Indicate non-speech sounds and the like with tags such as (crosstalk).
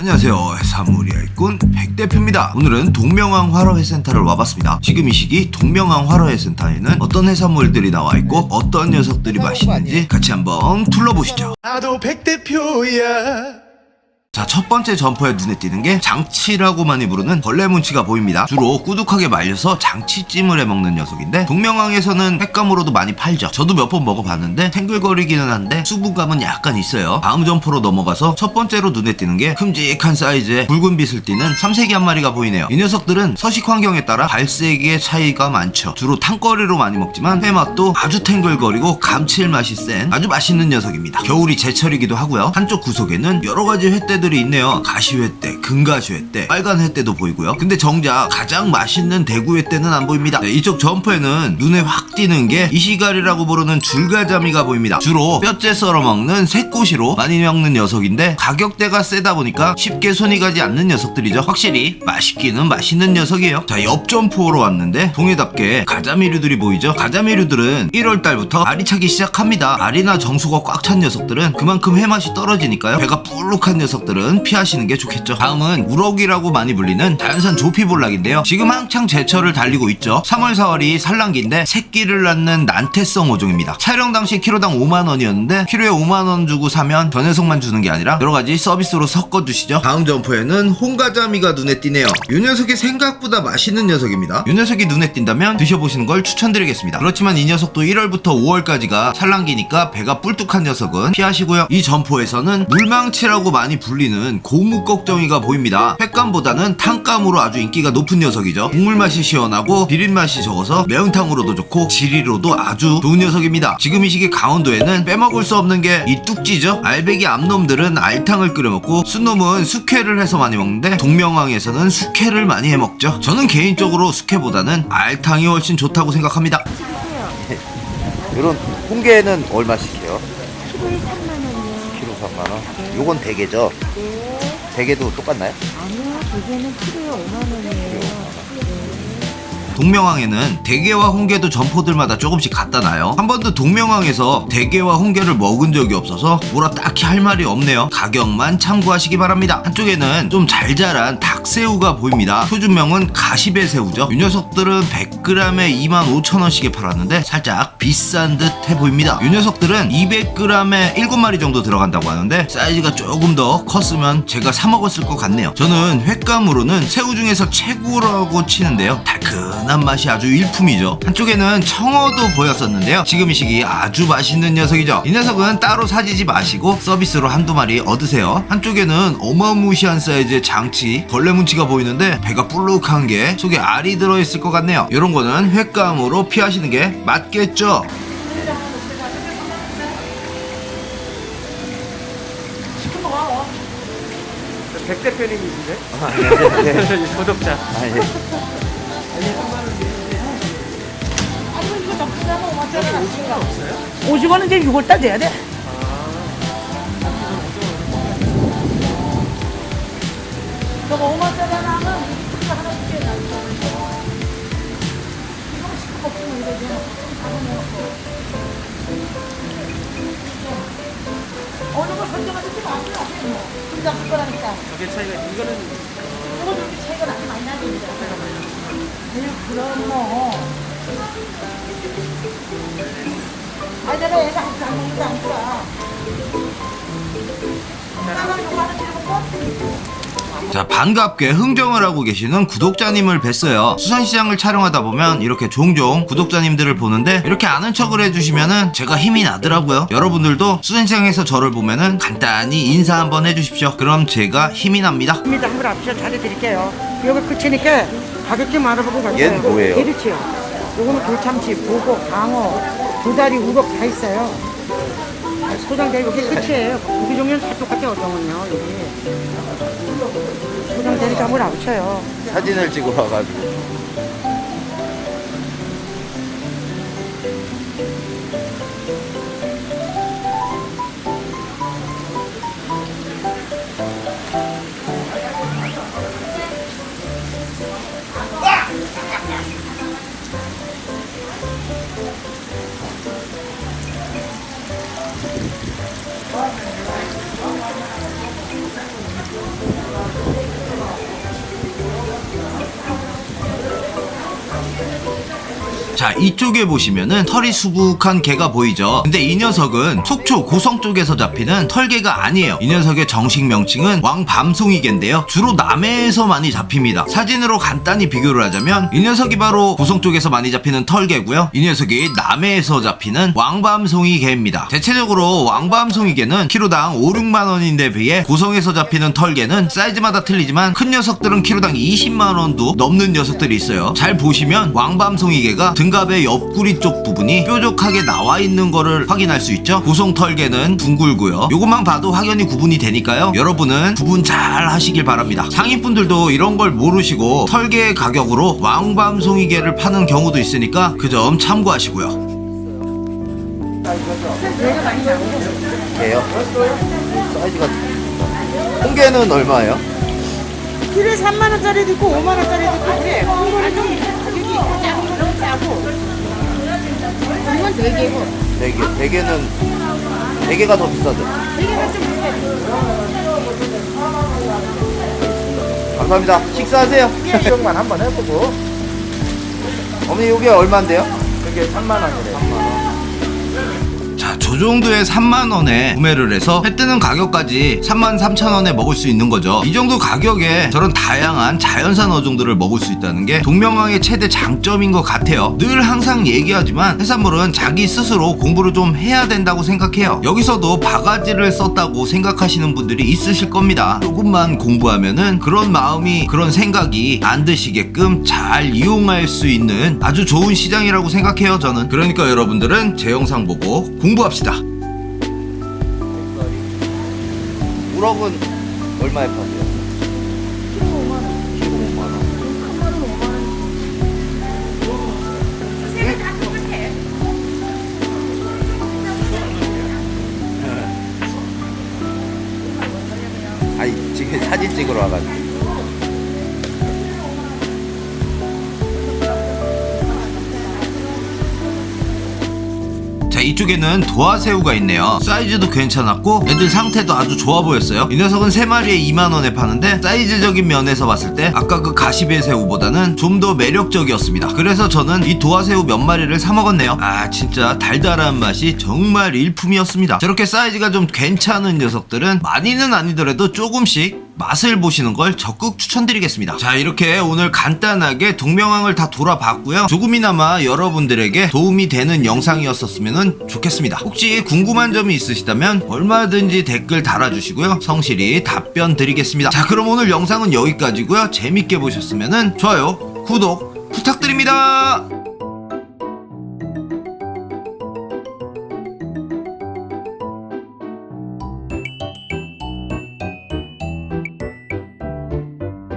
안녕하세요. 사무리아 일꾼 백대표입니다. 오늘은 동명항 화로회센터를 와봤습니다. 지금 이 시기 동명항 화로회센터에는 어떤 해산물들이 나와있고 어떤 녀석들이 맛있는지 같이 한번 둘러보시죠. 나도 백대표야. 자, 첫 번째 점퍼에 눈에 띄는 게 장치라고 많이 부르는 벌레 문치가 보입니다. 주로 꾸둑하게 말려서 장치찜을 해 먹는 녀석인데 동명항에서는 횟감으로도 많이 팔죠. 저도 몇 번 먹어봤는데 탱글거리기는 한데 수분감은 약간 있어요. 다음 점퍼로 넘어가서 첫 번째로 눈에 띄는 게 큼직한 사이즈의 붉은 빛을 띠는 삼색이 한 마리가 보이네요. 이 녀석들은 서식 환경에 따라 발색의 차이가 많죠. 주로 탕거리로 많이 먹지만 회 맛도 아주 탱글거리고 감칠맛이 센 아주 맛있는 녀석입니다. 겨울이 제철이기도 하고요. 한쪽 구석에는 여러 가지 횟대 들이 있네요. 가시횟대, 금가시횟대, 빨간 횟대도 보이고요. 근데 정작 가장 맛있는 대구 횟대는 안 보입니다. 네, 이쪽 점퍼에는 눈에 확 띄는 게 이시갈이라고 부르는 줄가자미가 보입니다. 주로 뼈째 썰어 먹는 새꼬시로 많이 먹는 녀석인데 가격대가 세다 보니까 쉽게 손이 가지 않는 녀석들이죠. 확실히 맛있기는 맛있는 녀석이에요. 자, 옆 점포로 왔는데 동해답게 가자미류들이 보이죠. 가자미류들은 1월 달부터 알이 차기 시작합니다. 알이나 정수가 꽉 찬 녀석들은 그만큼 해맛이 떨어지니까요. 배가 불룩한 녀석들 은 피하시는 게 좋겠죠. 다음은 우럭이라고 많이 불리는 자연산 조피볼락인데요. 지금 한창 제철을 달리고 있죠. 3월 4월이 산란기인데 새끼를 낳는 난태성 어종입니다. 촬영 당시 키로당 5만 원이었는데 키로에 5만 원 주고 사면 저 녀석만 주는 게 아니라 여러 가지 서비스로 섞어 주시죠. 다음 점포에는 홍가자미가 눈에 띄네요. 이 녀석이 생각보다 맛있는 녀석입니다. 이 녀석이 눈에 띈다면 드셔보시는 걸 추천드리겠습니다. 그렇지만 이 녀석도 1월부터 5월까지가 산란기니까 배가 뿔뚝한 녀석은 피하시고요. 이 점포에서는 물망치라고 많이 불리 는 고무꺽정이가 보입니다. 횟감보다는 탕감으로 아주 인기가 높은 녀석이죠. 국물 맛이 시원하고 비린 맛이 적어서 매운탕으로도 좋고 지리로도 아주 좋은 녀석입니다. 지금 이 시기 강원도에는 빼먹을 수 없는 게 이 뚝지죠. 알배기 암놈들은 알탕을 끓여 먹고 순놈은 숙회를 해서 많이 먹는데 동명항에서는 숙회를 많이 해 먹죠. 저는 개인적으로 숙회보다는 알탕이 훨씬 좋다고 생각합니다. 이런 홍게는 얼마씩이요? 키로에 3만 원이요. 키로 3만 원. 요건 대게죠? 네. 대게도 똑같나요? 아니요, 대게는 키로에 5만 원이에요. 동명항에는 대게와 홍게도 점포들마다 조금씩 갖다 놔요. 한 번도 동명항에서 대게와 홍게를 먹은 적이 없어서 뭐라 딱히 할 말이 없네요. 가격만 참고하시기 바랍니다. 한쪽에는 좀 잘 자란 닭새우가 보입니다. 표준명은 가시배 새우죠. 이 녀석들은 100g에 25,000원씩에 팔았는데 살짝 비싼 듯해 보입니다. 이 녀석들은 200g에 7마리 정도 들어간다고 하는데 사이즈가 조금 더 컸으면 제가 사 먹었을 것 같네요. 저는 횟감으로는 새우 중에서 최고라고 치는데요. 달큰 진한 맛이 아주 일품이죠. 한쪽에는 청어도 보였었는데요. 지금 이 시기 아주 맛있는 녀석이죠. 이 녀석은 따로 사지지 마시고 서비스로 한두 마리 얻으세요. 한쪽에는 어마무시한 사이즈의 장치, 벌레 문치가 보이는데 배가 불룩한 게 속에 알이 들어있을 것 같네요. 이런 거는 횟감으로 피하시는 게 맞겠죠. 백 대표님이신데? 아, 네, (laughs) 네. 구독자. 아, 예. 50원은 이제 6월 달 돼야 돼. 저거 5만짜리 하나 하면 하나 줄게 나 이거. 이거 식구 없으면 이제 그냥 뭐 뭐. 다 어느 걸 선정하든지 마음이 없어. 둘다 그거라니까. 그게 차이가 이거는 그럼 뭐. 아니, 내가 먹는데 안 좋아. 나만 이거 하나 드려볼까? 자, 반갑게 흥정을 하고 계시는 구독자님을 뵀어요. 수산시장을 촬영하다 보면 이렇게 종종 구독자님들을 보는데 이렇게 아는 척을 해주시면은 제가 힘이 나더라고요. 여러분들도 수산시장에서 저를 보면은 간단히 인사 한번 해주십시오. 그럼 제가 힘이 납니다. 입니다. 한번 앞서 잘해드릴게요. 요거 끝이니까 가격 좀 알아보고 가세요. 얘는 뭐예요? 게르치요. 요거는 돌참치, 보고, 방어, 도다리, 우럭 다 있어요. 소장대 여기 끝이에요. 고기 종류는 다 똑같아요. 어종은요. 여기. 소장대니까 한번 아우쳐요. 사진을 찍어 와가지고. Thank you. 자 이쪽에 보시면은 털이 수북한 개가 보이죠? 근데 이 녀석은 속초 고성 쪽에서 잡히는 털개가 아니에요. 이 녀석의 정식 명칭은 왕밤송이개인데요. 주로 남해에서 많이 잡힙니다. 사진으로 간단히 비교를 하자면 이 녀석이 바로 고성 쪽에서 많이 잡히는 털개고요. 이 녀석이 남해에서 잡히는 왕밤송이개입니다. 대체적으로 왕밤송이개는 키로당 5, 6만 원인데 비해 고성에서 잡히는 털개는 사이즈마다 틀리지만 큰 녀석들은 키로당 20만 원도 넘는 녀석들이 있어요. 잘 보시면 왕밤송이개가 등 갑의 옆구리 쪽 부분이 뾰족하게 나와 있는 거를 확인할 수 있죠 고성 털개는 둥글고요 요것만 봐도 확연히 구분이 되니까요 여러분은 구분 잘 하시길 바랍니다 상인분들도 이런 걸 모르시고 털개 가격으로 왕밤송이개를 파는 경우도 있으니까 그 점 참고하시고요 개요? 사이즈가 홍게는 얼마예요? 키로에 3만 원짜리도 있고 5만 원짜리도 있고 그래. 큰 거는 좀 이건 대게고. 대게 대게는 대게가 더 비싸죠? 대게가 좀 감사합니다 식사하세요 시험만 한번 해보고 어머니 이게 얼마인데요? 그게 3만 원이래. 자, 저 정도의 3만원에 구매를 해서 회 뜨는 가격까지 3만 3천원에 먹을 수 있는 거죠. 이 정도 가격에 저런 다양한 자연산 어종들을 먹을 수 있다는 게 동명왕의 최대 장점인 것 같아요. 늘 항상 얘기하지만 해산물은 자기 스스로 공부를 좀 해야 된다고 생각해요. 여기서도 바가지를 썼다고 생각하시는 분들이 있으실 겁니다. 조금만 공부하면은 그런 마음이 그런 생각이 안 드시게끔 잘 이용할 수 있는 아주 좋은 시장이라고 생각해요 저는 그러니까 여러분들은 제 영상 보고 공부합시다 우럭은 얼마에 파세요? 키로 5만 원. 키로 5만 원. 아니 지금 사진 찍으러 와가지고 이쪽에는 도화새우가 있네요. 사이즈도 괜찮았고 애들 상태도 아주 좋아 보였어요. 이 녀석은 3마리에 2만원에 파는데 사이즈적인 면에서 봤을 때 아까 그 가시배 새우보다는 좀 더 매력적이었습니다. 그래서 저는 이 도화새우 몇 마리를 사 먹었네요. 아 진짜 달달한 맛이 정말 일품이었습니다. 저렇게 사이즈가 좀 괜찮은 녀석들은 많이는 아니더라도 조금씩 맛을 보시는 걸 적극 추천드리겠습니다. 자, 이렇게 오늘 간단하게 동명항을 다 돌아봤고요. 조금이나마 여러분들에게 도움이 되는 영상이었었으면 좋겠습니다. 혹시 궁금한 점이 있으시다면 얼마든지 댓글 달아주시고요. 성실히 답변 드리겠습니다. 자, 그럼 오늘 영상은 여기까지고요. 재밌게 보셨으면 좋아요, 구독 부탁드립니다.